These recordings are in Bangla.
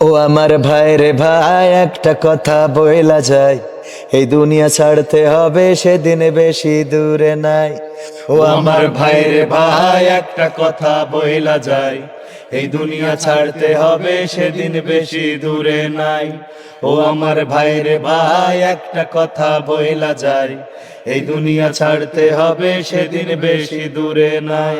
ও আমার ভাই রে ভাই, একটা কথা বইলা যায় এই দুনিয়া ছাড়তে হবে সেদিন বেশি দূরে নাই। ও আমার ভাই রে ভাই, একটা কথা বইলা যায় এই দুনিয়া ছাড়তে হবে সেদিন বেশি দূরে নাই। ও আমার ভাই রে ভাই, একটা কথা বইলা যায় এই দুনিয়া ছাড়তে হবে সেদিন বেশি দূরে নাই।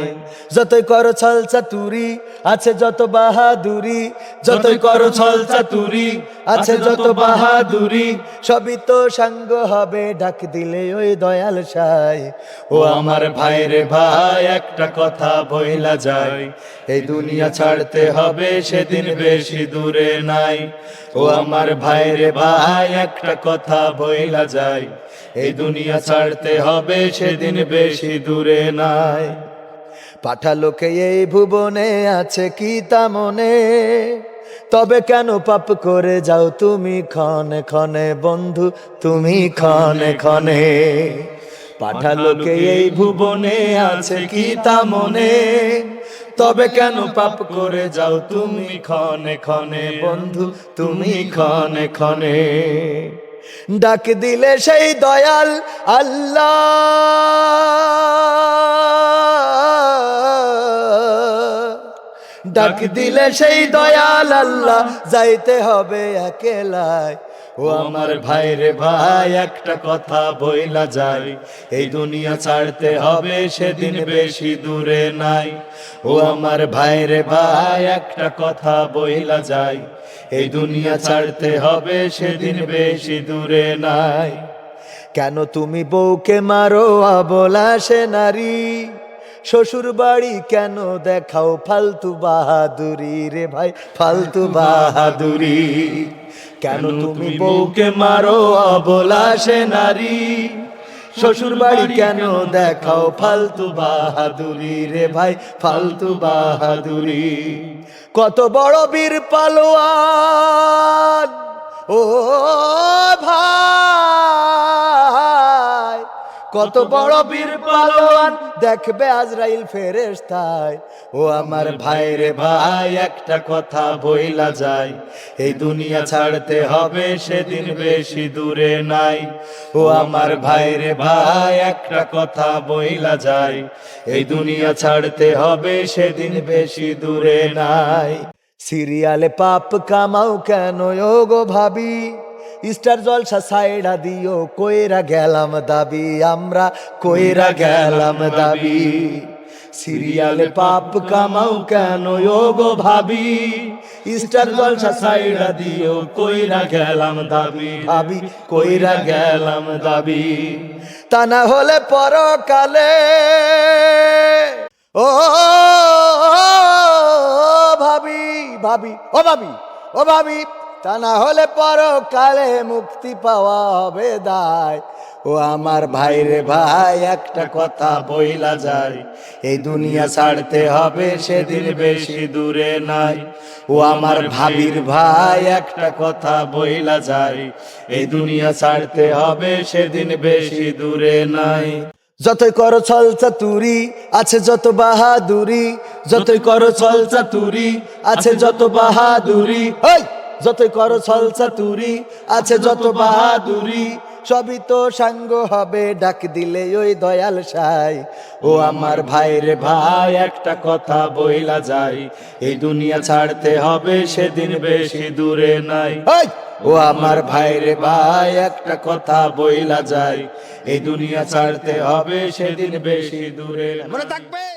যতই করো ছল চাতুরি, আছে যত বাহাদুরি। যতই করো ছল চাতুরি, আছে যত বাহাদুরি। সবই তো সাঙ্গ হবে, ডাক দিলে ওই দয়াল সাই। ও আমার ভাই রে ভাই, একটা কথা বইলা যায়। এই দুনিয়া ছাড়তে হবে সেদিন বেশি দূরে নাই। ও আমার ভাইরে ভাই, একটা কথা বইলা যায় এই দুনিয়া ছাড়তে হবে সেদিন বেশি দূরে নাই। পাঠালোকে এই ভুবনে, আছে কি তা মনে? তবে কেন পাপ করে যাও তুমি ক্ষণে ক্ষণে বন্ধু, তুমি ক্ষণে ক্ষণে? পাঠালোকে এই ভুবনে, আছে কি তা মনে? তবে কেন পাপ করে যাও তুমি ক্ষণে ক্ষণে বন্ধু, তুমি ক্ষণে ক্ষণে? ডাক দিলে সেই দয়াল আল্লাহ। ডাক দিলে সেই দয়াল আল্লাহ, যাইতে হবে একেলায় ও আমার ভাই রে ভাই, একটা কথা বইলা যায় এই দুনিয়া ছাড়তে হবে সেদিন বেশি দূরে নাই। ও আমার ভাই রে ভাই, একটা কথা বইলা যায় এই দুনিয়া ছাড়তে হবে সেদিন বেশি দূরে নাই। কেন তুমি বউকে মারো আবলা সে নারী? শ্বশুর বাড়ি কেন দেখাও ফালতু বাহাদুরি রে ভাই? ফালতু বাহাদুরি। কেন তুমি বউকে মারো অবলা সে নারী? শ্বশুর বাড়ি কেন দেখাও ফালতু বাহাদুরি রে ভাই? ফালতু বাহাদুরি। কত বড় বীর পালোয়ান। ও ভাই! কত বড় বীর পালোয়ান। দেখবে আজরাইল ফেরেশতায় ও আমার ভাই রে ভাই, একটা কথা বইলা যায় এই দুনিয়া ছাড়তে হবে সেদিন বেশি দূরে নাই। ও আমার ভাই রে ভাই, একটা কথা বইলা যায় এই দুনিয়া ছাড়তে হবে সেদিন বেশি দূরে নাই। সিরিয়ালে পাপ কামাও কেন ভাবি? স্টার জলসা সাইডা দিও, কইরা গেলাম দাবি, আমরা কইরা গেলাম দাবি। সিরিয়ালে পাপ কামাও কেন গো ভাবি? স্টার জলসা সাইডা দিও, কইরা গেলাম দাবি, ভাবি, কইরা গেলাম দাবি। তা না হলে পরকালে, ও, ভাবি ভাবি, ও ভাবি ও ভাবি তা না হলে পরকালে মুক্তি পাওয়া হবে দায়। ও আমার ভাই রে ভাই, একটা কথা বইলা যায় এই দুনিয়া ছাড়তে হবে সেদিন বেশি দূরে নাই। ও আমার ভাবির ভাই, একটা কথা বইলা যায় এই দুনিয়া ছাড়তে হবে সেদিন বেশি দূরে নাই। যতই করো ছল চাতুরি, আছে যত বাহাদুরি। যতই করো ছল চাতুরি, আছে যত বাহাদুরি। ওই যতই করো ছল তুরি আছে যত বাহাদুরি সবই তো সাঙ্গ হবে ডাক দিলে ওই দয়াল সাই। ও আমার ভাইরে ভাই একটা কথা বইলা যায় এই দুনিয়া ছাড়তে হবে সেদিন বেশি দূরে নাই। ও আমার ভাইরে ভাই একটা কথা বইলা যায় এই দুনিয়া ছাড়তে হবে সেদিন বেশি দূরে মনে থাকবে?